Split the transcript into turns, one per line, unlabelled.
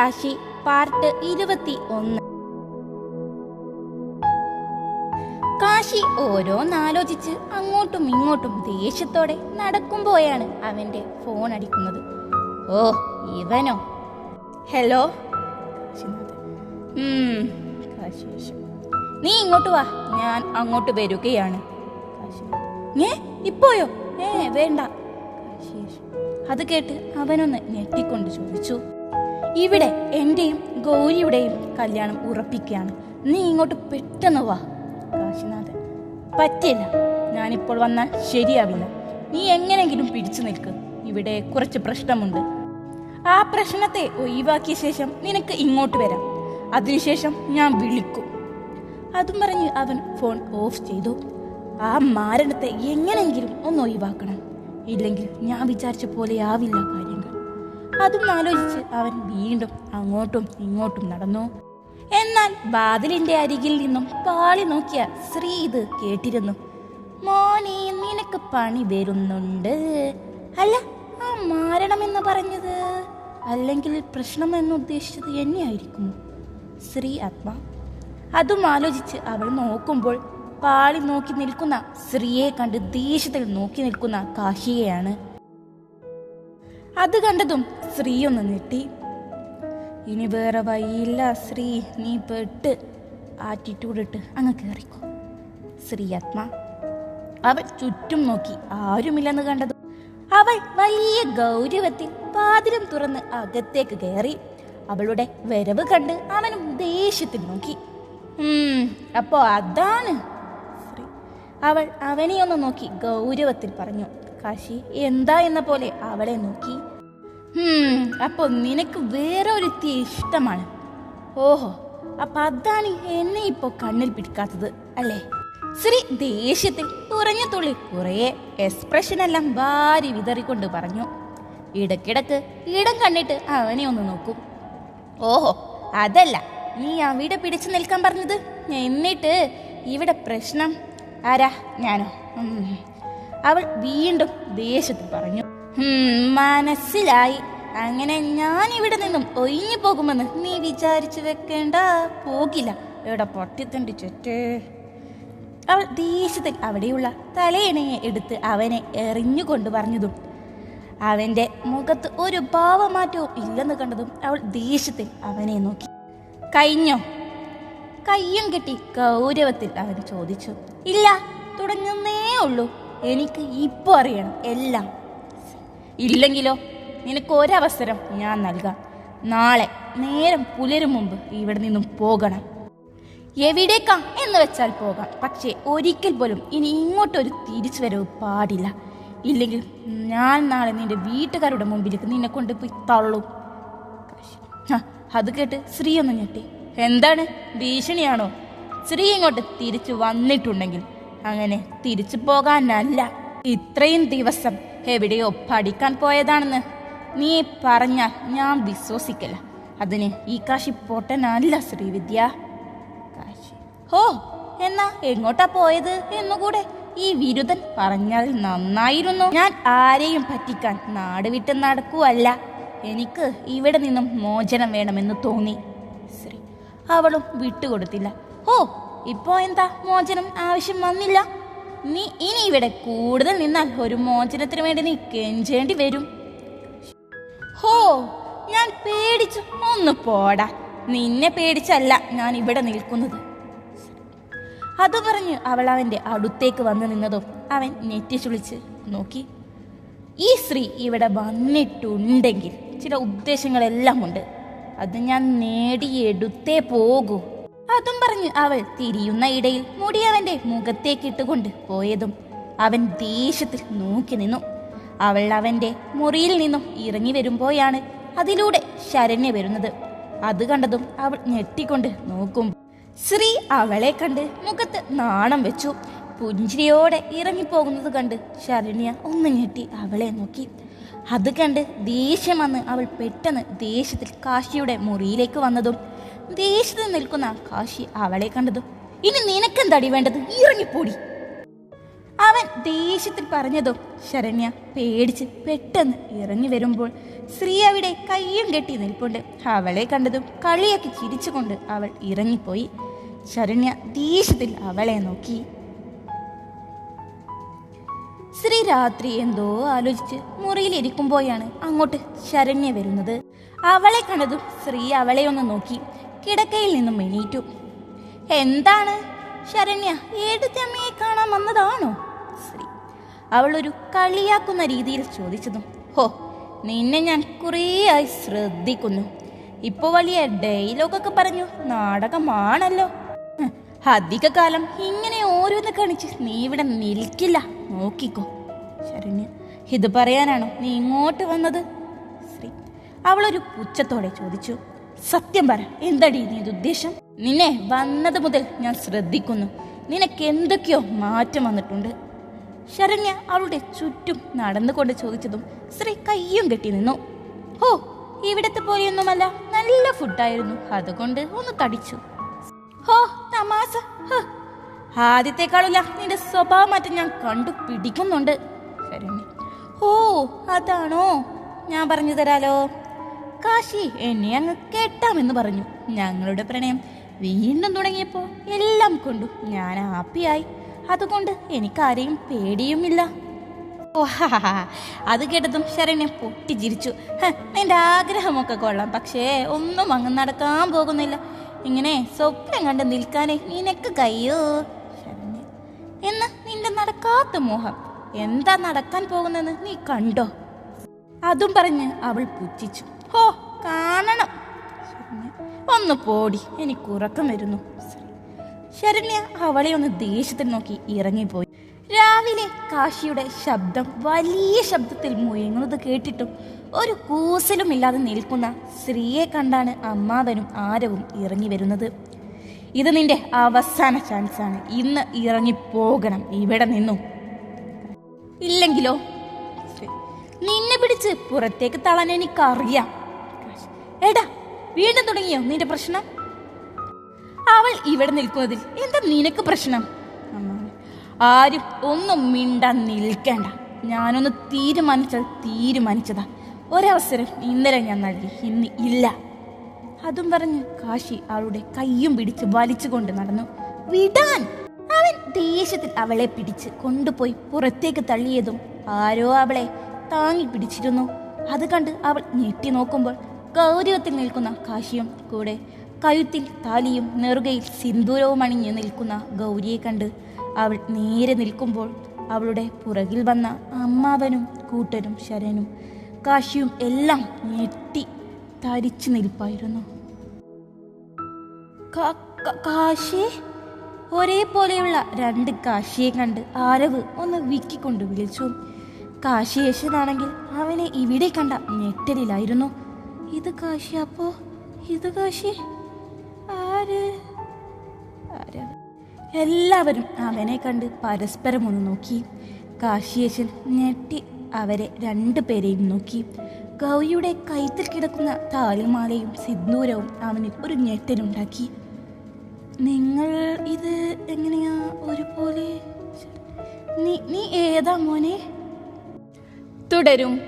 Kashi part ഇരുപത്തി ഒന്ന് കാശി ഓരോന്നാലോചിച്ച് അങ്ങോട്ടും ഇങ്ങോട്ടും ദേഷ്യത്തോടെ നടക്കുമ്പോഴാണ് അവന്റെ ഫോൺ അടിക്കുന്നത്. ഓ ഇവനോ? ഹലോ? നീ ഇങ്ങോട്ട് വാ ഞാൻ അങ്ങോട്ട് വരികയാണ്. ഏ ഇപ്പോയോ ഏ വേണ്ട. അത് കേട്ട് അവനൊന്ന് ഞെട്ടിക്കൊണ്ട് ചോദിച്ചു. ഇവിടെ എന്റെയും ഗൗരിയുടെയും കല്യാണം ഉറപ്പിക്കുകയാണ്. നീ ഇങ്ങോട്ട് പെട്ടെന്ന് വാ. കാശിനാഥ് പറ്റില്ല. ഞാനിപ്പോൾ വന്നാൽ ശരിയാവില്ല. നീ എങ്ങനെങ്കിലും പിടിച്ചു നിൽക്ക്. ഇവിടെ കുറച്ച് പ്രശ്നമുണ്ട്. ആ പ്രശ്നത്തെ ഒഴിവാക്കിയ ശേഷം നിനക്ക് ഇങ്ങോട്ട് വരാം. അതിനുശേഷം ഞാൻ വിളിക്കും. അതും പറഞ്ഞ് അവൻ ഫോൺ ഓഫ് ചെയ്തു. ആ മാരണത്തെ എങ്ങനെങ്കിലും ഒന്ന് ഒഴിവാക്കണം. ഇല്ലെങ്കിൽ ഞാൻ വിചാരിച്ച പോലെ ആവില്ല കാര്യങ്ങൾ അതും ആലോചിച്ച് അവൻ വീണ്ടും അങ്ങോട്ടും ഇങ്ങോട്ടും നടന്നു. എന്നാൽ ബാതിലിന്റെ അരികിൽ നിന്നും പാളി നോക്കിയ ശ്രീ ഇത് കേട്ടിരുന്നു. മോനെ നിനക്ക് പണി വരുന്നുണ്ട്. അല്ല ആ മാരണമെന്ന് പറഞ്ഞത് അല്ലെങ്കിൽ പ്രശ്നം എന്ന് ഉദ്ദേശിച്ചത് എന്നെയായിരിക്കുമോ ശ്രീ ആത്മ. അതും ആലോചിച്ച് അവൾ നോക്കുമ്പോൾ പാളി നോക്കി നിൽക്കുന്ന ശ്രീയെ കണ്ട് ദേഷ്യത്തിൽ നോക്കി നിൽക്കുന്ന കാഹികയാണ്. അത് കണ്ടതും സ്ത്രീ ഒന്ന് നെട്ടി. ഇനി വേറെ വഴിയില്ല ശ്രീ നീ പെട്ട്. ആറ്റിറ്റ്യൂഡ് ഇട്ട് അങ്ങ് കയറിക്കോ ശ്രീ ആത്മ അവൾ ചുറ്റും നോക്കി ആരുമില്ലെന്ന് കണ്ടത്. അവൾ വലിയ ഗൗരവത്തിൽ പാതിരം തുറന്ന് അകത്തേക്ക് കയറി അവളുടെ വരവ് കണ്ട് അവനും ദേഷ്യത്തിൽ നോക്കി. അപ്പോ അതാണ്. അവൾ അവനെ ഒന്ന് നോക്കി ഗൗരവത്തിൽ പറഞ്ഞു കാശി എന്താ എന്ന പോലെ അവളെ നോക്കി. "ഹും, അപ്പൊ നിനക്ക് വേറെ ഒരു ഇഷ്ടമാണ്. ഓഹോ അപ്പൊ അതാണ് എന്നെ ഇപ്പൊ കണ്ണിൽ പിടിക്കാത്തത് അല്ലേ? ശ്രീ ദേഷ്യത്തിൽ കുറഞ്ഞ തുള്ളി കുറേ എക്സ്പ്രഷൻ എല്ലാം വാരി വിതറിക്കൊണ്ട് പറഞ്ഞു. ഇടക്കിടക്ക് ഇടം കണ്ടിട്ട് അവനെ ഒന്ന് നോക്കും. ഓഹോ അതല്ല നീ അവിടെ പിടിച്ചു നിൽക്കാൻ പറഞ്ഞത്? എന്നിട്ട് ഇവിടെ പ്രശ്നം. ആരാ? ഞാനോ. അവൾ വീണ്ടും ദേഷ്യത്തിൽ പറഞ്ഞു. "ഉം, മനസ്സിലായി. അങ്ങനെ ഞാൻ ഇവിടെ നിന്നും ഒഴിഞ്ഞു പോകുമെന്ന് നീ വിചാരിച്ചു വെക്കേണ്ട. പോകില്ല. എവിടെ പൊട്ടിത്തണ്ടി ചുറ്റേ. അവൾ ദേഷ്യത്തിൽ അവിടെയുള്ള തലയിണയെ എടുത്ത് അവനെ എറിഞ്ഞുകൊണ്ട് പറഞ്ഞതും അവന്റെ മുഖത്ത് ഒരു ഭാവമാറ്റവും ഇല്ലെന്ന് കണ്ടതും അവൾ ദേഷ്യത്തിൽ അവനെ നോക്കി. കഴിഞ്ഞോ? കയ്യും കെട്ടി ഗൗരവത്തിൽ അവൻ ചോദിച്ചു. ഇല്ല തുടങ്ങുന്നേ ഉള്ളൂ. എനിക്ക് ഇപ്പോൾ അറിയണം. എല്ലാം ഇല്ലെങ്കിലോ? നിനക്ക് ഒരവസരം ഞാൻ നൽകാം. നാളെ നേരം പുലരും മുമ്പ് ഇവിടെ നിന്നും പോകണം. എവിടേക്കാം എന്ന് വെച്ചാൽ പോകാം. പക്ഷേ ഒരിക്കൽ പോലും ഇനി ഇങ്ങോട്ടൊരു തിരിച്ചു വരവ് പാടില്ല. ഇല്ലെങ്കിൽ ഞാൻ നാളെ നിന്റെ വീട്ടുകാരുടെ മുമ്പിലേക്ക് നിന്നെ കൊണ്ട് പോയി തള്ളും. അത് കേട്ട് ശ്രീ ഒന്ന് ഞെട്ടി. എന്താണ്? ഭീഷണിയാണോ? ശ്രീ ഇങ്ങോട്ട് തിരിച്ചു വന്നിട്ടുണ്ടെങ്കിൽ അങ്ങനെ തിരിച്ചു പോകാനല്ല. ഇത്രയും ദിവസം എവിടെയോ പഠിക്കാൻ പോയതാണെന്ന്. നീ പറഞ്ഞാൽ ഞാൻ വിശ്വസിക്കില്ല അതിന് ഈ കാശി പൊട്ടനല്ല ശ്രീവിദ്യ. കാശി. ഹോ എന്നാ എങ്ങോട്ടാ പോയത് എന്നുകൂടെ ഈ വിരുദ്ധൻ പറഞ്ഞാൽ നന്നായിരുന്നു. ഞാൻ ആരെയും പറ്റിക്കാൻ നാട് വിട്ട് നടക്കുവല്ല. എനിക്ക് ഇവിടെ നിന്നും മോചനം വേണമെന്ന് തോന്നി. ശ്രീ അവളും വിട്ടുകൊടുത്തില്ല. ഓ ഇപ്പോ എന്താ മോചനം? ആവശ്യം വന്നില്ല. നീ ഇനി ഇവിടെ കൂടുതൽ നിന്നാൽ ഒരു മോചനത്തിന് വേണ്ടി നീ കെഞ്ചേണ്ടി വരും. ഹോ ഞാൻ പേടിച്ചു. ഒന്ന് പോടാ. നിന്നെ പേടിച്ചല്ല ഞാൻ ഇവിടെ നിൽക്കുന്നത്. അത് പറഞ്ഞ് അവൾ അവന്റെ അടുത്തേക്ക് വന്നു നിന്നതും അവൻ നെറ്റിച്ചുളിച്ച് നോക്കി. ഈ സ്ത്രീ ഇവിടെ വന്നിട്ടുണ്ടെങ്കിൽ ചില ഉദ്ദേശങ്ങളെല്ലാം ഉണ്ട്. അത് ഞാൻ നേടിയെടുത്തേ പോകൂ. അതും പറഞ്ഞ് അവൾ തിരിയുന്ന ഇടയിൽ മുടി അവന്റെ മുഖത്തേക്കിട്ടുകൊണ്ട് പോയതും അവൻ ദേഷ്യത്തിൽ നോക്കി നിന്നു. അവൾ അവന്റെ മുറിയിൽ നിന്നും ഇറങ്ങി വരുമ്പോയാണ് അതിലൂടെ ശരണ്യ വരുന്നത്. അത് കണ്ടതും അവൾ ഞെട്ടിക്കൊണ്ട് നോക്കും. ശ്രീ അവളെ കണ്ട് മുഖത്ത് നാണം വെച്ചു. പുഞ്ചിരിയോടെ ഇറങ്ങിപ്പോകുന്നത് കണ്ട് ശരണ്യ ഒന്ന് ഞെട്ടി അവളെ നോക്കി. അത് കണ്ട് ദേഷ്യം വന്ന് അവൾ പെട്ടെന്ന് ദേഷ്യത്തിൽ കാശിയുടെ മുറിയിലേക്ക് വന്നതും ദേഷ്യത്തിൽ നിൽക്കുന്ന കാശി അവളെ കണ്ടതും ഇനി നിനക്കെന്തടി വേണ്ടത്? ഇറങ്ങിപ്പോടി. അവൻ ദേഷ്യത്തിൽ പറഞ്ഞതും ശരണ്യ പേടിച്ച് പെട്ടെന്ന് ഇറങ്ങി വരുമ്പോൾ ശ്രീ അവിടെ കയ്യും കെട്ടി നിൽപ്പുണ്ട്. അവളെ കണ്ടതും കളിയാക്കി ചിരിച്ചുകൊണ്ട് അവൾ ഇറങ്ങിപ്പോയി. ശരണ്യ ദേഷ്യത്തിൽ അവളെ നോക്കി. ശ്രീ രാത്രി എന്തോ ആലോചിച്ച് മുറിയിലിരിക്കുമ്പോഴാണ് അങ്ങോട്ട് ശരണ്യ വരുന്നത്. അവളെ കണ്ടതും ശ്രീ അവളെ ഒന്ന് നോക്കി. കിടക്കയിൽ നിന്നും എണീറ്റു. എന്താണ്? ശരണ്യ ഏടുത്തമ്മയെ കാണാൻ വന്നതാണോ? ശ്രീ അവൾ ഒരു കളിയാക്കുന്ന രീതിയിൽ ചോദിച്ചതും. ഹോ നിന്നെ ഞാൻ കുറേയായി ശ്രദ്ധിക്കുന്നു. ഇപ്പൊ വലിയ ഡയലോഗൊക്കെ പറഞ്ഞു നാടകമാണല്ലോ. അധിക അധികകാലം ഇങ്ങനെ ഓരോന്ന് കാണിച്ച് നീ ഇവിടെ നിൽക്കില്ല. നോക്കിക്കോ. ശരണ്യ ഇത് പറയാനാണോ നീ ഇങ്ങോട്ട് വന്നത്? ശ്രീ അവളൊരു പുച്ഛത്തോടെ ചോദിച്ചു. സത്യം പറ എന്തടി നീ ഉദ്ദേശം? നിന്നെ വന്നത് മുതൽ ഞാൻ ശ്രദ്ധിക്കുന്നു. നിനക്ക് എന്തൊക്കെയോ മാറ്റം വന്നിട്ടുണ്ട്. ശരണ്യ അവളുടെ ചുറ്റും നടന്നുകൊണ്ട് ചോദിച്ചതും ശ്രീ കയ്യും കെട്ടി നിന്നു. ഹോ ഇവിടത്തെ പോലെയൊന്നുമല്ല നല്ല ഫുഡായിരുന്നു. അതുകൊണ്ട് ഒന്ന് തടിച്ചു. ഹോ തമാസ. ആദ്യത്തെക്കാളില്ല നിന്റെ സ്വഭാവ മാറ്റം ഞാൻ കണ്ടു പിടിക്കുന്നുണ്ട് ഓ അതാണോ? ഞാൻ പറഞ്ഞു തരാലോ. കാശി എന്നെ അങ്ങ് കേട്ടാമെന്ന് പറഞ്ഞു. ഞങ്ങളുടെ പ്രണയം വീണ്ടും തുടങ്ങിയപ്പോൾ എല്ലാം കൊണ്ടു ഞാൻ ഹാപ്പിയായി. അതുകൊണ്ട് എനിക്കാരെയും പേടിയുമില്ല. അത് കേട്ടതും ശരണ്യ പൊട്ടിച്ചിരിച്ചു. നിന്റെ ആഗ്രഹമൊക്കെ കൊള്ളാം പക്ഷേ ഒന്നും അങ്ങ് നടക്കാൻ പോകുന്നില്ല. ഇങ്ങനെ സ്വപ്നം കണ്ട് നിൽക്കാനേ നിനക്ക് ശരണ്യ എന്ന് നിന്റെ നടക്കാത്ത മോഹം? എന്താ നടക്കാൻ പോകുന്നെന്ന് നീ കണ്ടോ? അതും പറഞ്ഞ് അവൾ പുച്ഛിച്ചു. കാണണം. ഒന്ന് പോടി എനിക്ക് ഉറക്കം വരുന്നു. ശരണ്യ അവളെ ഒന്ന് ദേഷ്യത്തിൽ നോക്കി ഇറങ്ങിപ്പോയി. രാവിലെ കാശിയുടെ ശബ്ദം വലിയ ശബ്ദത്തിൽ മുയങ്ങുന്നത് കേട്ടിട്ടും ഒരു കൂസലും ഇല്ലാതെ നിൽക്കുന്ന സ്ത്രീയെ കണ്ടാണ് അമ്മാവനും ആരവും ഇറങ്ങി വരുന്നത്. ഇത് നിന്റെ അവസാന ചാൻസാണ്. ഇന്ന് ഇറങ്ങിപ്പോകണം. ഇവിടെ നിന്നും. ഇല്ലെങ്കിലോ? നിന്നെ പിടിച്ച് പുറത്തേക്ക് തളാൻ എനിക്കറിയാം. എടാ വീണ്ടും തുടങ്ങിയോ നിന്റെ പ്രശ്നം? അവൾ ഇവിടെ നിൽക്കുന്നതിൽ എന്താ നിനക്ക് പ്രശ്നം? ആരും ഒന്നും മിണ്ടാൻ നിൽക്കേണ്ട. ഞാനൊന്ന് തീരുമാനിച്ചാൽ തീരുമാനിച്ചതാ. ഒരവസരം ഇന്നലെ ഞാൻ നൽകി ഇന്ന് ഇല്ല. അതും പറഞ്ഞ് കാശി അവളുടെ കയ്യും പിടിച്ച് വലിച്ചുകൊണ്ട് നടന്നു. വിടാൻ! അവൻ ദേഷ്യത്തിൽ അവളെ പിടിച്ച് കൊണ്ടുപോയി പുറത്തേക്ക് തള്ളിയതും ആരോ അവളെ താങ്ങി പിടിച്ചിരുന്നു. അത് കണ്ട് അവൾ ഞെട്ടി നോക്കുമ്പോൾ ഗൗരവത്തിൽ നിൽക്കുന്ന കാശിയും കൂടെ കഴുത്തിൽ താലിയും നെറുകയിൽ സിന്ദൂരവും അണിഞ്ഞ് നിൽക്കുന്ന ഗൗരിയെ കണ്ട് അവൾ നേരെ നിൽക്കുമ്പോൾ അവളുടെ പുറകിൽ വന്ന അമ്മാവനും കൂട്ടരും ശരനും കാശിയും എല്ലാം ഞെട്ടി തരിച്ചു നിൽപ്പായിരുന്നു. കാശി? ഒരേപോലെയുള്ള രണ്ട് കാശിയെ കണ്ട് ആരവ് ഒന്ന് വിക്കിക്കൊണ്ട് വിളിച്ചു. കാശിയേശനാണെങ്കിൽ അവനെ ഇവിടെ കണ്ട ഞെട്ടലിലായിരുന്നു. ഇത് കാശി അപ്പോ? ഇത് കാശി? ആര്? എല്ലാവരും അവനെ കണ്ട് പരസ്പരം ഒന്ന് നോക്കി. കാശിയേശൻ ഞെട്ടി അവരെ രണ്ടുപേരെയും നോക്കി. ഗൗരിയുടെ കൈത്തിൽ കിടക്കുന്ന താലിമാലയും സിന്ദൂരവും അവന് ഒരു ഞെട്ടലുണ്ടാക്കി. നിങ്ങൾ ഇത് എങ്ങനെയാ ഒരുപോലെ? നീ നീ ഏതാ മോനെ? തുടരും.